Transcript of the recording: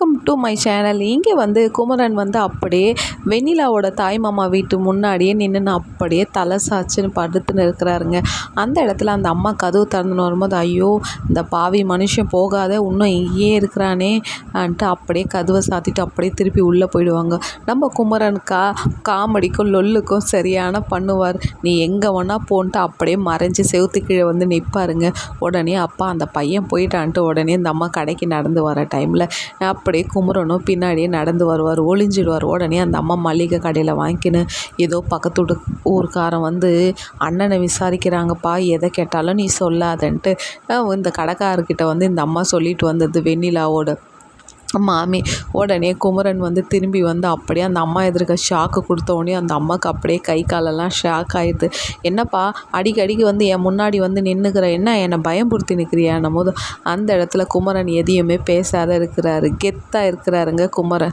Welcome to my channel இங்கே வந்து குமரன் வந்து அப்படியே வெண்ணிலாவோட தாய் மாமா வீட்டு முன்னாடியே நின்று அப்படியே தலை சாச்சுன்னு படுத்துன்னு இருக்கிறாருங்க. அந்த இடத்துல அந்த அம்மா கதவு திறந்துன்னு வரும்போது ஐயோ இந்த பாவி மனுஷன் போகாத இன்னும் இங்கேயே இருக்கிறானே அன்ட்டு அப்படியே கதவை சாத்திட்டு அப்படியே திருப்பி உள்ளே போயிடுவாங்க. நம்ம குமரன் கா காமெடிக்கும் லொல்லுக்கும் சரியான பண்ணுவார். நீ எங்கே வேணால் போன்ட்டு அப்படியே மறைஞ்சு செவுத்து கீழே வந்து நிற்பாருங்க. உடனே அப்பா அந்த பையன் போயிட்டான்ட்டு உடனே இந்த அம்மா கடைக்கு நடந்து வர டைமில் அப்படியே குமரனும் பின்னாடியே நடந்து வருவார் ஒளிஞ்சிடுவார். உடனே அந்த அம்மா மளிகை கடையில் வாங்கிக்கின்னு ஏதோ பக்கத்து வீட்டு வந்து அண்ணனை விசாரிக்கிறாங்கப்பா எதை கேட்டாலும் நீ சொல்லாதன்ட்டு. இந்த கடைக்காரர்கிட்ட வந்து இந்த அம்மா சொல்லிட்டு வந்தது வெண்ணிலாவோட மாமி உடனே குமரன் வந்து திரும்பி வந்து அப்படியே அந்த அம்மா எதிர்க்க ஷாக்கு கொடுத்தோடனே அந்த அம்மாவுக்கு அப்படியே கை காலெல்லாம் ஷாக் ஆயிடுது. என்னப்பா அடிக்கடிக்கு வந்து என் முன்னாடி வந்து நின்றுக்கிற என்ன? என்னை பயம்படுத்தி நிற்கிறியான்னும் போது அந்த இடத்துல குமரன் எதையுமே பேசாத இருக்கிறாரு. கெத்தாக இருக்கிறாருங்க குமரன்.